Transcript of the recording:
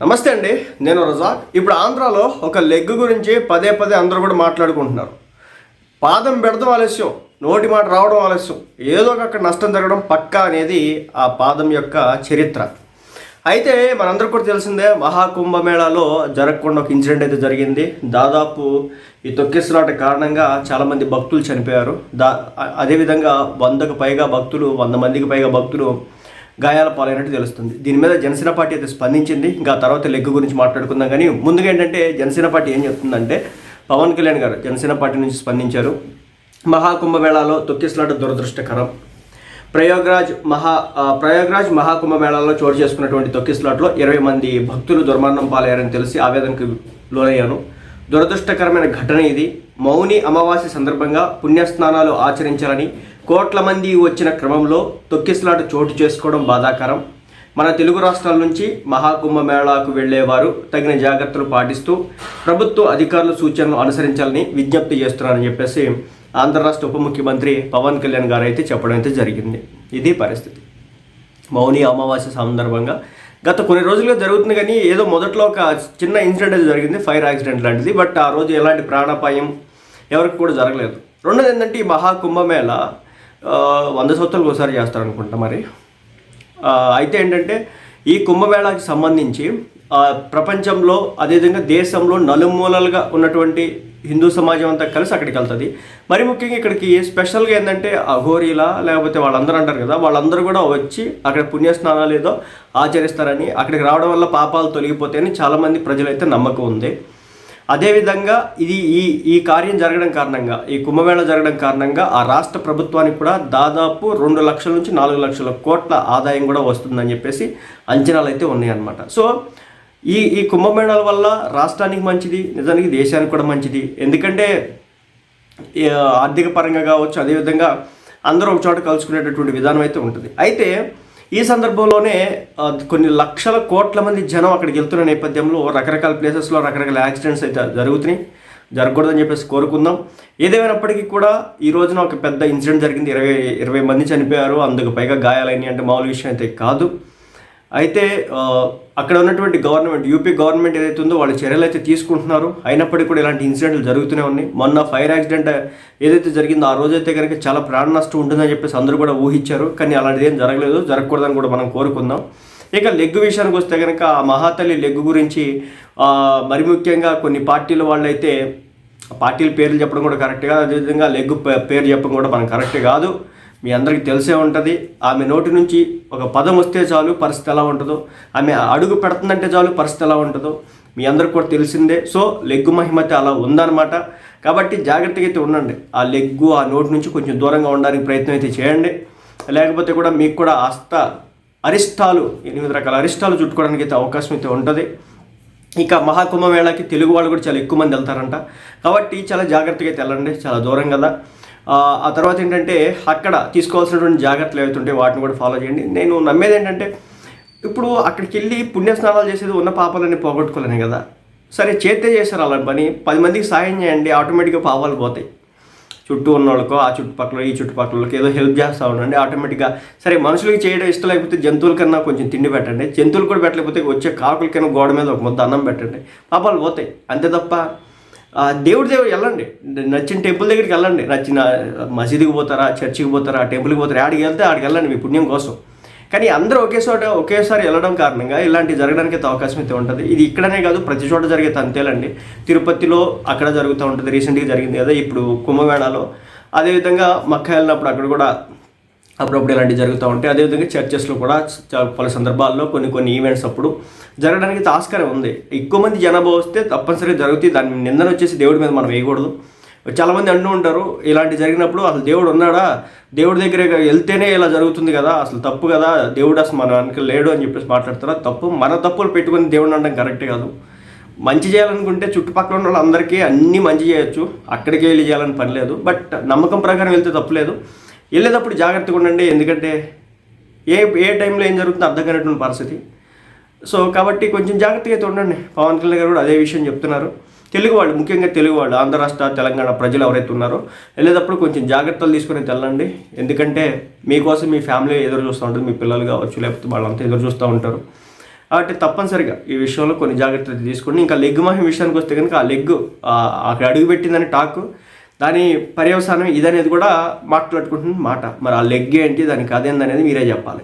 నమస్తే అండి నేను రజాక్. ఇప్పుడు ఆంధ్రాలో ఒక లెగ్ గురించి పదే పదే అందరూ కూడా మాట్లాడుకుంటున్నారు. పాదం పెడదాం ఆలస్యం నోటి మాట రావడం ఆలస్యం. ఏదో ఒక నష్టం జరగడం పక్కా అనేది ఆ పాదం యొక్క చరిత్ర. అయితే మనందరూ కూడా తెలిసిందే మహాకుంభమేళాలో జరగకుండా ఒక ఇన్సిడెంట్ అయితే జరిగింది. దాదాపు ఈ తొక్కిసలాట కారణంగా చాలామంది భక్తులు చనిపోయారు. దా అదేవిధంగా వందకు పైగా భక్తులు వంద మందికి పైగా భక్తులు గాయాల పాలైనట్టు తెలుస్తుంది. దీని మీద జనసేన పార్టీ అయితే స్పందించింది. ఇంకా తర్వాత లెగ్ గురించి మాట్లాడుకుందాం. కానీ ముందుగా ఏంటంటే జనసేన పార్టీ ఏం చెప్తుందంటే పవన్ కళ్యాణ్ గారు జనసేన పార్టీ నుంచి స్పందించారు. మహాకుంభమేళాలో తొక్కిసలాట దురదృష్టకరం. ప్రయాగ్రాజ్ మహా ఆ, ప్రయాగ్రాజ్ మహాకుంభమేళాలో చోటు చేసుకున్నటువంటి తొక్కిసలాట్లో ఇరవై మంది భక్తులు దుర్మరణం పాలయ్యారని తెలిసి ఆవేదనకు లోనయ్యాను. దురదృష్టకరమైన ఘటన ఇది. మౌని అమావాస్య సందర్భంగా పుణ్యస్నానాలు ఆచరించాలని కోట్ల మంది వచ్చిన క్రమంలో తొక్కిసలాట చోటు చేసుకోవడం బాధాకరం. మన తెలుగు రాష్ట్రాల నుంచి మహాకుంభమేళాకు వెళ్ళేవారు తగిన జాగ్రత్తలు పాటిస్తూ ప్రభుత్వ అధికారుల సూచనలు అనుసరించాలని విజ్ఞప్తి చేస్తున్నారని చెప్పేసి ఆంధ్ర రాష్ట్ర ఉప ముఖ్యమంత్రి పవన్ కళ్యాణ్ గారు అయితే చెప్పడం అయితే జరిగింది. ఇది పరిస్థితి. మౌని అమావాస్య సందర్భంగా గత కొన్ని రోజులుగా జరుగుతుంది కానీ ఏదో మొదట్లో ఒక చిన్న ఇన్సిడెంట్ అయితే జరిగింది ఫైర్ యాక్సిడెంట్ లాంటిది. బట్ ఆ రోజు ఎలాంటి ప్రాణాపాయం ఎవరికి కూడా జరగలేదు. రెండోది ఏంటంటే ఈ మహాకుంభమేళ వంద సంవత్సరాలకు ఒకసారి చేస్తారనుకుంటా మరి. అయితే ఏంటంటే ఈ కుంభమేళాకి సంబంధించి ప్రపంచంలో అదేవిధంగా దేశంలో నలుమూలలుగా ఉన్నటువంటి హిందూ సమాజం అంతా కలిసి అక్కడికి వెళ్తుంది. మరి ముఖ్యంగా ఇక్కడికి స్పెషల్గా ఏంటంటే అఘోరీలా లేకపోతే వాళ్ళందరూ అంటారు కదా వాళ్ళందరూ కూడా వచ్చి అక్కడ పుణ్యస్నానాలు ఏదో ఆచరిస్తారని అక్కడికి రావడం వల్ల పాపాలు తొలగిపోతాయని చాలామంది ప్రజలైతే నమ్మకం ఉంది. అదేవిధంగా ఇది ఈ ఈ కార్యం జరగడం కారణంగా ఈ కుంభమేళ జరగడం కారణంగా ఆ రాష్ట్ర ప్రభుత్వానికి కూడా దాదాపు రెండు లక్షల నుంచి నాలుగు లక్షల కోట్ల ఆదాయం కూడా వస్తుందని చెప్పేసి అంచనాలు అయితే ఉన్నాయన్నమాట. సో ఈ ఈ కుంభమేళాల వల్ల రాష్ట్రానికి మంచిది నిజానికి దేశానికి కూడా మంచిది. ఎందుకంటే ఆర్థిక పరంగా కావచ్చు అదేవిధంగా అందరూ ఒక చోట కలుసుకునేటటువంటి విధానం అయితే ఉంటుంది. అయితే ఈ సందర్భంలోనే కొన్ని లక్షల కోట్ల మంది జనం అక్కడికి వెళ్తున్న నేపథ్యంలో రకరకాల ప్లేసెస్లో రకరకాల యాక్సిడెంట్స్ అయితే జరుగుతున్నాయి. జరగకూడదని చెప్పేసి కోరుకుందాం. ఏదేమైనప్పటికీ కూడా ఈ రోజున ఒక పెద్ద ఇన్సిడెంట్ జరిగింది. ఇరవై ఇరవై మంది చనిపోయారు. అందుకు పైగా గాయాలైనవి అంటే మామూలు విషయం అయితే కాదు. అయితే అక్కడ ఉన్నటువంటి గవర్నమెంట్ యూపీ గవర్నమెంట్ ఏదైతే ఉందో వాళ్ళు చర్యలు అయితే తీసుకుంటున్నారు. అయినప్పటికీ కూడా ఇలాంటి ఇన్సిడెంట్లు జరుగుతూనే ఉన్నాయి. మొన్న ఫైర్ యాక్సిడెంట్ ఏదైతే జరిగిందో ఆ రోజైతే కనుక చాలా ప్రాణ నష్టం ఉంటుందని చెప్పేసి అందరూ కూడా ఊహించారు. కానీ అలాంటిది ఏం జరగలేదు. జరగకూడదని కూడా మనం కోరుకుందాం. ఇక లెగ్ విషయానికి వస్తే కనుక ఆ మహాతల్లి లెగ్ గురించి మరి ముఖ్యంగా కొన్ని పార్టీల వాళ్ళైతే పార్టీల పేర్లు చెప్పడం కూడా కరెక్ట్ కాదు. అదేవిధంగా లెగ్ పేరు చెప్పడం కూడా మనం కరెక్ట్ కాదు. మీ అందరికీ తెలిసే ఉంటుంది. ఆమె నోటి నుంచి ఒక పదం వస్తే చాలు పరిస్థితి ఎలా ఉంటుందో. ఆమె అడుగు పెడుతుందంటే చాలు పరిస్థితి ఎలా ఉంటుందో మీ అందరికి కూడా తెలిసిందే. సో లెగ్గు మహిమత అలా ఉందన్నమాట. కాబట్టి జాగ్రత్తగా అయితే ఉండండి. ఆ లెగ్గు ఆ నోటి నుంచి కొంచెం దూరంగా ఉండడానికి ప్రయత్నం అయితే చేయండి. లేకపోతే కూడా మీకు కూడా అస్త అరిష్టాలు ఎనిమిది రకాల అరిష్టాలు చుట్టుకోవడానికి అయితే అవకాశం అయితే ఉంటుంది. ఇక మహాకుంభమేళాకి తెలుగు వాళ్ళు కూడా చాలా ఎక్కువ మంది వెళ్తారంట. కాబట్టి చాలా జాగ్రత్తగా అయితే వెళ్ళండి. చాలా దూరం కదా. ఆ, తర్వాత ఏంటంటే అక్కడ తీసుకోవాల్సినటువంటి జాగ్రత్తలు ఏవైతుంటే వాటిని కూడా ఫాలో చేయండి. నేను నమ్మేది ఏంటంటే ఇప్పుడు అక్కడికి వెళ్ళి పుణ్యస్నానాలు చేసేది ఉన్న పాపాలని పోగొట్టుకోలేను కదా. సరే చేతే చేశారు అలా పని. పది మందికి సాయం చేయండి ఆటోమేటిక్గా పాపాలు పోతాయి. చుట్టూ ఉన్న వాళ్ళకో ఆ చుట్టుపక్కల ఈ చుట్టుపక్కలకి ఏదో హెల్ప్ చేస్తూ ఉండండి ఆటోమేటిక్గా సరే మనుషులకి చేయడం ఇష్టం లేకపోతే జంతువుల కన్నా కొంచెం తిండి పెట్టండి. జంతువులు కూడా పెట్టలేకపోతే వచ్చే కాకులకైనా గోడ మీద ఒక ముద్ద అన్నం పెట్టండి. పాపాలు పోతాయి. అంతే తప్ప దేవుడి దేవుడు వెళ్ళండి. నచ్చిన టెంపుల్ దగ్గరికి వెళ్ళండి. నచ్చిన మసీదుకి పోతారా చర్చికి పోతారా టెంపుల్కి పోతారా ఆడికి వెళ్తే ఆడికి వెళ్ళండి మీ పుణ్యం కోసం. కానీ అందరూ ఒకే చోట ఒకేసారి వెళ్ళడం కారణంగా ఇలాంటి జరగడానికి అయితే అవకాశం అయితే ఉంటుంది. ఇది ఇక్కడనే కాదు ప్రతి చోట జరిగే తంతేలండి. తిరుపతిలో అక్కడ జరుగుతూ ఉంటుంది. రీసెంట్గా జరిగింది కదా ఇప్పుడు కుంభమేళాలో. అదేవిధంగా మక్క వెళ్ళినప్పుడు అక్కడ కూడా అప్పుడప్పుడు ఇలాంటివి జరుగుతూ ఉంటాయి అదేవిధంగా చర్చెస్లో కూడా చ- పలు సందర్భాల్లో కొన్ని కొన్ని ఈవెంట్స్ అప్పుడు జరగడానికి ఆస్కారం ఉంది. ఎక్కువ మంది జనాభా వస్తే తప్పనిసరిగా జరుగుతాయి. దాని నిందన వచ్చేసి దేవుడి మీద మనం వేయకూడదు. చాలామంది అంటూ ఉంటారు ఇలాంటి జరిగినప్పుడు అసలు దేవుడు ఉన్నాడా? దేవుడి దగ్గర వెళ్తేనే ఇలా జరుగుతుంది కదా అసలు తప్పు కదా దేవుడు అసలు మన వెనక లేడు అని చెప్పేసి మాట్లాడతారా? తప్పు మన తప్పులు పెట్టుకుని దేవుడు అనడం కరెక్ట్ కాదు. మంచి చేయాలనుకుంటే చుట్టుపక్కల ఉన్న వాళ్ళందరికీ అన్నీ మంచి చేయొచ్చు. అక్కడికి వెళ్ళి చేయాలని పని లేదు. బట్ నమ్మకం ప్రకారం వెళ్తే తప్పులేదు వెళ్ళేటప్పుడు జాగ్రత్తగా ఉండండి. ఎందుకంటే ఏ ఏ టైంలో ఏం జరుగుతుందో అర్థం కానటువంటి పరిస్థితి. సో కాబట్టి కొంచెం జాగ్రత్తగా అయితే ఉండండి. పవన్ కళ్యాణ్ గారు కూడా అదే విషయం చెప్తున్నారు. తెలుగు వాళ్ళు ముఖ్యంగా తెలుగు వాళ్ళు ఆంధ్ర రాష్ట్ర తెలంగాణ ప్రజలు ఎవరైతే ఉన్నారో వెళ్ళేటప్పుడు కొంచెం జాగ్రత్తలు తీసుకుని వెళ్ళండి. ఎందుకంటే మీకోసం మీ ఫ్యామిలీ ఎదురు చూస్తూ ఉంటుంది. మీ పిల్లలు కావచ్చు లేకపోతే వాళ్ళంతా ఎదురు చూస్తూ ఉంటారు. కాబట్టి తప్పనిసరిగా ఈ విషయంలో కొన్ని జాగ్రత్తలు తీసుకోండి ఇంకా లెగ్ మహిం విషయానికి వస్తే కనుక ఆ లెగ్ అక్కడ అడుగుపెట్టిందని టాక్. దాని పర్యవసానం ఇదనేది కూడా మాట్లాడుకుంటున్న మాట. మరి ఆ లెగ్ ఏంటి దానికి అదేందనేది మీరే చెప్పాలి.